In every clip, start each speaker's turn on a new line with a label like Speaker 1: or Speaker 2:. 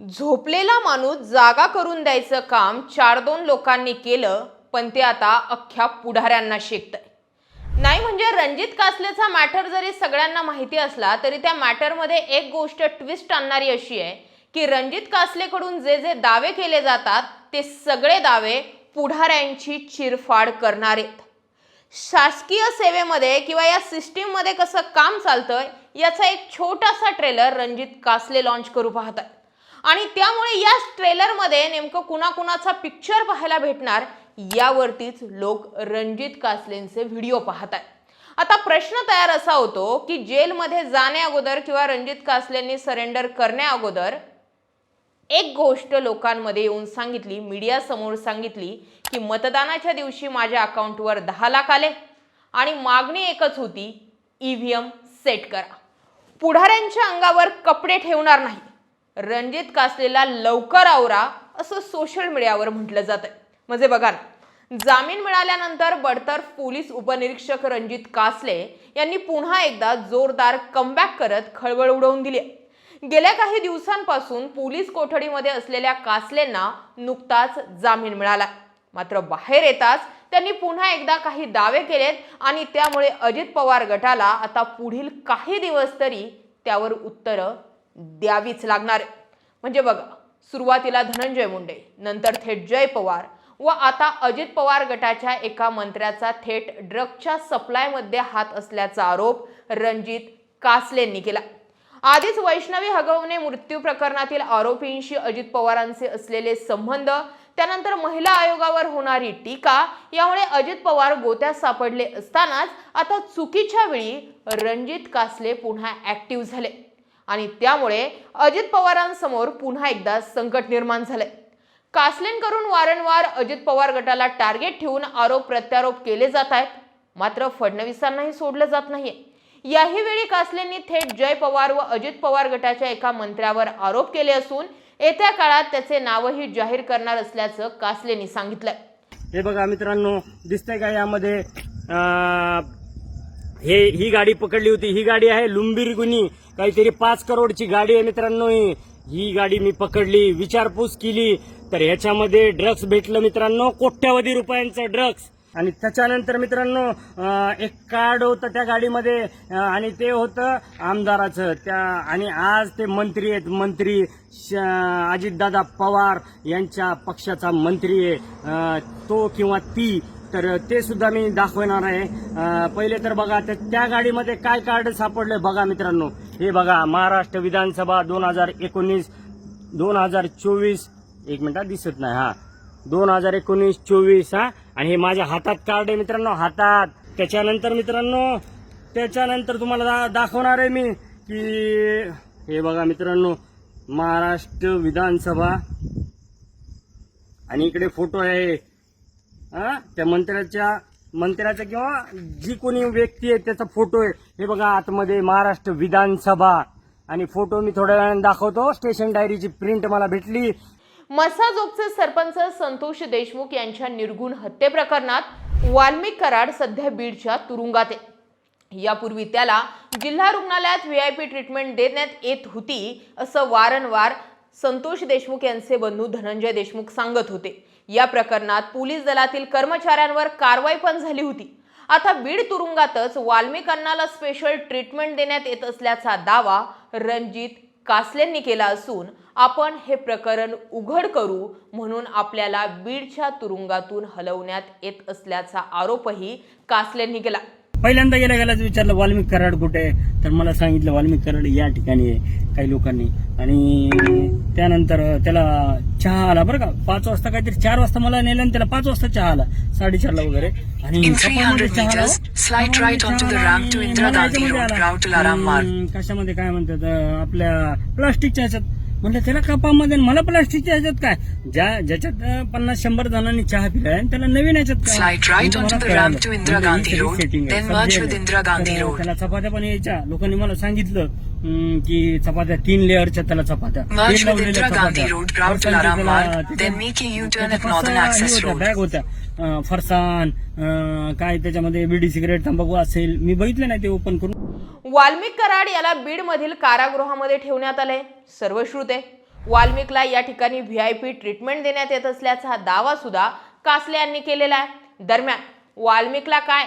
Speaker 1: झोपलेला माणूस जागा करून द्यायचं काम चार दोन लोकांनी केलं पण ते आता अख्ख्या पुढाऱ्यांना शेकतंय. नाही म्हणजे रणजित कासलेचा मॅटर जरी सगळ्यांना माहिती असला तरी त्या मॅटरमध्ये एक गोष्ट ट्विस्ट आणणारी अशी आहे की रणजित कासलेकडून जे जे दावे केले जातात ते सगळे दावे पुढाऱ्यांची चिरफाड करणारे शासकीय सेवेमध्ये किंवा या सिस्टीममध्ये कसं काम चालतंय याचा एक छोटासा ट्रेलर रणजित कासले लॉन्च करू पाहत आहे आणि त्यामुळे या ट्रेलरमध्ये नेमकं कुणाकुणाचा पिक्चर पाहायला भेटणार यावरतीच लोक रणजित कासलेंचे व्हिडिओ पाहत आहेत आता प्रश्न तयार असा होतो की जेलमध्ये जाण्या अगोदर किंवा रणजित कासलेंनी सरेंडर करण्या अगोदर एक गोष्ट लोकांमध्ये येऊन सांगितली मीडियासमोर सांगितली की मतदानाच्या दिवशी माझ्या अकाउंटवर दहा लाख आले आणि मागणी एकच होती ई व्ही एम सेट करा. पुढाऱ्यांच्या अंगावर कपडे ठेवणार नाही. रणजित कासलेला लवकर आवरा असं सोशल मीडियावर म्हटलं जात आहे म्हणजे बघा ना जामीन मिळाल्यानंतर बडतर्फ पोलीस उपनिरीक्षक रणजित कासले यांनी पुन्हा एकदा जोरदार कमबॅक करत खळबळ उडवून दिली. गेल्या काही दिवसांपासून पोलीस कोठडीमध्ये असलेल्या कासलेंना नुकताच जामीन मिळाला. मात्र बाहेर येताच त्यांनी पुन्हा एकदा काही दावे केलेत आणि त्यामुळे अजित पवार गटाला आता पुढील काही दिवस तरी त्यावर उत्तरं द्यावीच लागणार. म्हणजे बघा सुरुवातीला धनंजय मुंडे नंतर थेट जय पवार व आता अजित पवार गटाच्या एका मंत्र्याचा थेट ड्रगच्या सप्लायमध्ये हात असल्याचा आरोप रणजित कासलेंनी केला. आधीच वैष्णवी हगवणे मृत्यू प्रकरणातील आरोपींशी अजित पवारांचे असलेले संबंध त्यानंतर महिला आयोगावर होणारी टीका यामुळे अजित पवार गोत्यात सापडले असतानाच आता चुकीच्या वेळी रणजित कासले पुन्हा ऍक्टिव्ह झाले. आणि त्यामुळे अजित पवारांसमोर पुन्हा एकदा संकट निर्माण झालंय. कासलेंकडून वारंवार अजित पवार गटाला टार्गेट ठेवून आरोप प्रत्यारोप केले जात आहेत. मात्र फडणवीसांनाही सोडलं जात नाहीये. याही वेळी कासलेंनी थेट जय पवार व अजित पवार गटाच्या एका मंत्र्यावर आरोप केले असून येत्या काळात त्याचे नावही जाहीर करणार असल्याचं कासलेंनी सांगितलंय.
Speaker 2: हे बघा मित्रांनो दिसतंय का यामध्ये हे ही गाडी पकडली होती. ही गाडी आहे लुंबिरगुनी काहीतरी पाच करोडची गाडी आहे मित्रांनो. ही ही गाडी मी पकडली विचारपूस केली. तर ह्याच्यामध्ये ड्रग्स भेटलं मित्रांनो. कोट्यावधी रुपयांचं ड्रग्स आणि त्याच्यानंतर मित्रांनो एक कार्ड होतं त्या गाडीमध्ये. आणि ते होतं आमदाराचं. त्या आणि आज ते मंत्री आहेत. मंत्री श- अजितदादा पवार यांच्या पक्षाचा मंत्री आहे. तो किंवा ती. तर ते सुद्धा मी दाखवणार आहे. पहिले तर बघा त्या- त्या गाडीमध्ये काय कार्ड सापडले बघा मित्रांनो. हे बघा महाराष्ट्र विधानसभा दोन हजार एकोणीस दोन हजार चोवीस एक मिनिटात दिसत नाही हा. दोन हजार एकोणीस चोवीस हा. आणि हे माझ्या हातात कार्ड आहे मित्रांनो हातात. त्याच्यानंतर मित्रांनो त्याच्यानंतर तुम्हाला दा- दाखवणार आहे मी की हे बघा मित्रांनो महाराष्ट्र विधानसभा. आणि इकडे फोटो आहे. हा त्या मंत्र्याच्या मंत्र्याचा किंवा जी कोणी व्यक्ती आहे त्याचा फोटो आहे. हे बघा आतमध्ये महाराष्ट्र विधानसभा. आणि फोटो मी थोड्या वेळाने दाखवतो. स्टेशन डायरीची प्रिंट मला भेटली.
Speaker 1: मसाजोगचे सरपंच संतोष देशमुख यांच्या निर्गुण हत्येप्रकरणात वाल्मिक कराड सध्या बीडच्या तुरुंगात आहे. यापूर्वी त्याला जिल्हा रुग्णालयात व्ही आय पी ट्रीटमेंट देण्यात येत होती असं वारंवार संतोष देशमुख यांचे बंधू धनंजय देशमुख सांगत होते. या प्रकरणात पोलीस दलातील कर्मचाऱ्यांवर कारवाई पण झाली होती. आता बीड तुरुंगातच वाल्मिकांनाला स्पेशल ट्रीटमेंट देण्यात येत असल्याचा दावा रणजित कासलेंनी केला असून आपण हे प्रकरण उघड करू म्हणून आपल्याला बीडच्या तुरुंगातून हलवण्यात येत असल्याचा आरोपही कासलेंनी केला.
Speaker 2: पहिल्यांदा गेल्या गेल्याच विचारलं वाल्मिक कराड कुठे आहे तर मला सांगितलं वाल्मिक कराड या ठिकाणी आहे काही लोकांनी आणि त्यानंतर त्याला चहा आला बरं का पाच वाजता काहीतरी चार वाजता मला नेलं आणि त्याला पाच वाजता चहा आला साडेचारला वगैरे आणि
Speaker 3: In
Speaker 2: कपामध्ये
Speaker 3: 300
Speaker 2: चहा आला.
Speaker 3: meters, slide right onto the
Speaker 2: चहा
Speaker 3: ramp to
Speaker 2: आणि
Speaker 3: Indira
Speaker 2: मला
Speaker 3: Gandhi
Speaker 2: याच्यामध्ये
Speaker 3: Road,
Speaker 2: आला.
Speaker 3: Route to Laram Marg.
Speaker 2: हम्म, कशामध्ये काय म्हणतात आपल्या प्लास्टिकच्या ह्याच्यात म्हणलं त्याला कपामध्ये मला प्लास्टिकच्या ह्याच्यात काय? ज्या ज्याच्यात पन्नास शंभर जणांनी चहा पिलाय आणि त्याला नवीन ह्याच्यात म्हणजे. त्याला चपात्या पण यायच्या. लोकांनी मला सांगितलं की चपात्या तीन लेअरच्या त्याला चपात्या. बॅग होत्या. अं, काय त्याच्यामध्ये बिडी सिगरेट तंबाखू असेल मी बघितलं नाही ते ओपन करून.
Speaker 1: वाल्मिक कराड याला बीडमधील कारागृहामध्ये ठेवण्यात आले सर्वश्रुते वाल्मिकला या ठिकाणी व्ही आय पी ट्रीटमेंट देण्यात येत असल्याचा दावा सुद्धा कासले यांनी केलेला आहे. दरम्यान वाल्मिकला काय?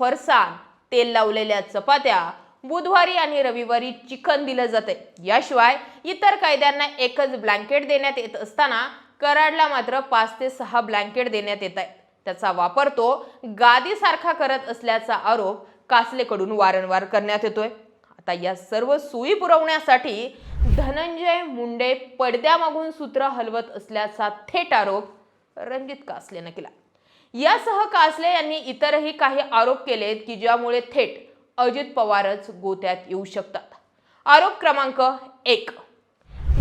Speaker 1: फरसाण तेल लावलेल्या चपात्या बुधवारी आणि रविवारी चिकन दिलं जाते याशिवाय इतर कैद्यांना एकच ब्लँकेट देण्यात येत असताना कराडला मात्र पाच ते सहा ब्लँकेट देण्यात येत आहे त्याचा वापर तो गादीसारखा करत असल्याचा आरोप कासलेकडून वारंवार करण्यात येतोय. आता या सर्व सोयी पुरवण्यासाठी धनंजय मुंडे पडद्यामागून सूत्र हलवत असल्याचा थेट आरोप रणजित कासलेनं केला. यासह कासले यांनी इतरही काही आरोप केलेत की ज्यामुळे थेट अजित पवारच गोत्यात येऊ शकतात. आरोप क्रमांक एक.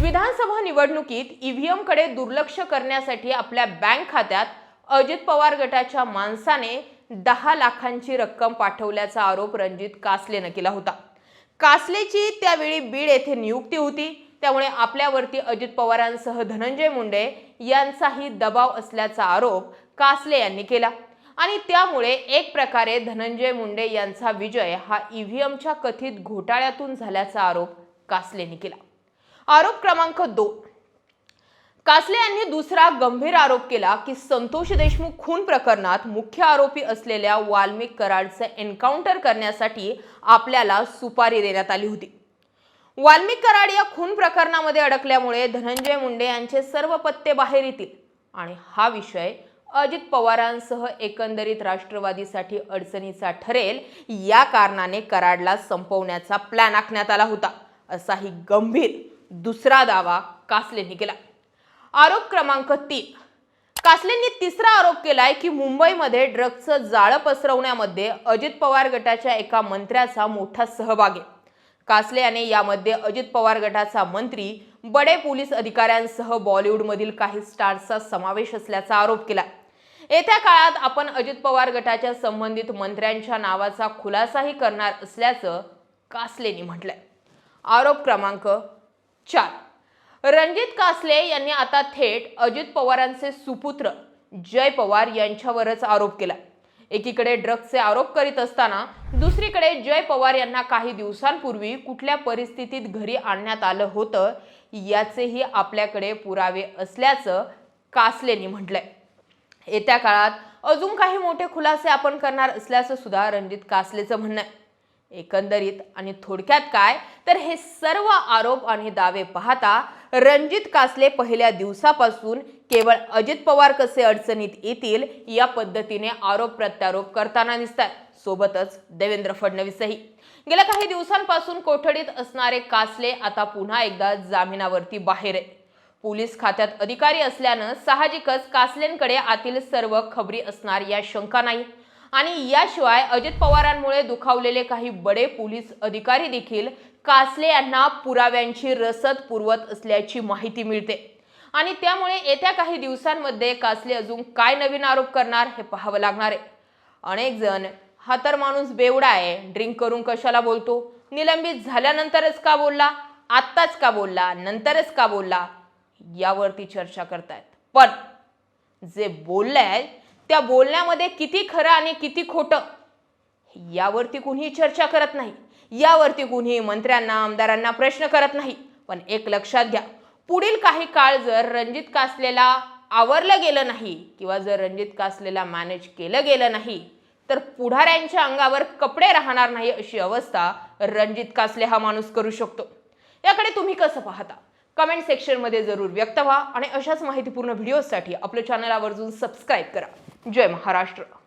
Speaker 1: विधानसभा निवडणुकीत ईव्हीएमकडे दुर्लक्ष करण्यासाठी आपल्या बँक खात्यात अजित पवार गटाच्या माणसाने दहा लाखांची रक्कम पाठवल्याचा आरोप रणजित कासलेनं केला होता. कासलेची त्यावेळी बीड येथे नियुक्ती होती. त्यामुळे आपल्यावरती अजित पवारांसह धनंजय मुंडे यांचाही दबाव असल्याचा आरोप कासले यांनी केला. आणि त्यामुळे एक प्रकारे धनंजय मुंडे यांचा विजय हा ईव्हीएमच्या कथित घोटाळ्यातून झाल्याचा आरोप कासलेने केला. आरोप क्रमांक दोन. कासले यांनी दुसरा गंभीर आरोप केला की संतोष देशमुख खून प्रकरणात मुख्य आरोपी असलेल्या वाल्मिक कराडचं एन्काउंटर करण्यासाठी आपल्याला सुपारी देण्यात आली होती. वाल्मिक कराड या खून प्रकरणामध्ये अडकल्यामुळे धनंजय मुंडे यांचे सर्व पत्ते बाहेर येतील आणि हा विषय अजित पवारांसह एकंदरीत राष्ट्रवादीसाठी अडचणीचा ठरेल या कारणाने कराडला संपवण्याचा प्लॅन आखण्यात आला होता. असाही गंभीर दुसरा दावा कासलेंनी केला. आरोप क्रमांक तीन. कासलेंनी तिसरा आरोप केलाय की मुंबईमध्ये ड्रग्जचं जाळं पसरवण्यामध्ये अजित पवार गटाच्या एका मंत्र्याचा मोठा सहभाग आहे. कासले याने यामध्ये अजित पवार गटाचा मंत्री बडे पोलीस अधिकाऱ्यांसह बॉलिवूडमधील काही स्टार्सचा समावेश असल्याचा आरोप केला येत्या काळात आपण अजित पवार गटाच्या संबंधित मंत्र्यांच्या नावाचा खुलासाही करणार असल्याचं कासलेंनी म्हटलंय. आरोप क्रमांक चार. रणजित कासले यांनी आता थेट अजित पवारांचे सुपुत्र जय पवार यांच्यावरच आरोप केला. एकीकडे ड्रग्जचे आरोप करीत असताना दुसरीकडे जय पवार यांना काही दिवसांपूर्वी कुठल्या परिस्थितीत घरी आणण्यात आलं होतं याचेही आपल्याकडे पुरावे असल्याचं कासलेनी म्हटलंय. येत्या काळात अजून काही मोठे खुलासे आपण करणार असल्याचं सुद्धा रणजित कासलेचं म्हणणं आहे. एकंदरीत आणि थोडक्यात काय? तर हे सर्व आरोप आणि दावे पाहता रणजित कासले पहिल्या दिवसापासून केवळ अजित पवार कसे अडचणीत येतील या पद्धतीने आरोप प्रत्यारोप करताना दिसतात सोबतच देवेंद्र फडणवीसही. गेल्या काही दिवसांपासून कोठडीत असणारे कासले आता पुन्हा एकदा जामिनावरती बाहेर आहे पोलीस खात्यात अधिकारी असल्यानं साहजिकच कासलेंकडे आतील सर्व खबरी असणार या शंका नाही. आणि याशिवाय अजित पवारांमुळे दुखावलेले काही बडे पोलीस अधिकारी देखील कासले यांना पुराव्यांची रसद पुरवत असल्याची माहिती मिळते. आणि त्यामुळे येत्या काही दिवसांमध्ये कासले अजून काय नवीन आरोप करणार हे पाहावं लागणार आहे. अनेक जण हा तर माणूस बेवडा आहे ड्रिंक करून कशाला बोलतो? निलंबित झाल्यानंतरच का बोलला? आत्ताच का बोलला? नंतरच का बोलला? यावरती चर्चा करतायत. पण जे बोललंय त्या बोलण्यामध्ये किती खरं आणि किती खोटं यावरती कुणीही चर्चा करत नाही. यावरती कुणीही मंत्र्यांना आमदारांना प्रश्न करत नाही. पण एक लक्षात घ्या पुढील काही काळ जर रणजित कासलेला आवरलं गेलं नाही किंवा जर रणजित कासलेला मॅनेज केलं गेलं नाही तर पुढाऱ्यांच्या अंगावर कपडे राहणार नाही अशी अवस्था रणजित कासले हा माणूस करू शकतो. याकडे तुम्ही कसं पाहता? कमेंट सेक्शनमध्ये जरूर व्यक्त व्हा आणि अशाच माहितीपूर्ण व्हिडिओसाठी आपलं चॅनल आवर्जून सबस्क्राईब करा. जय महाराष्ट्र.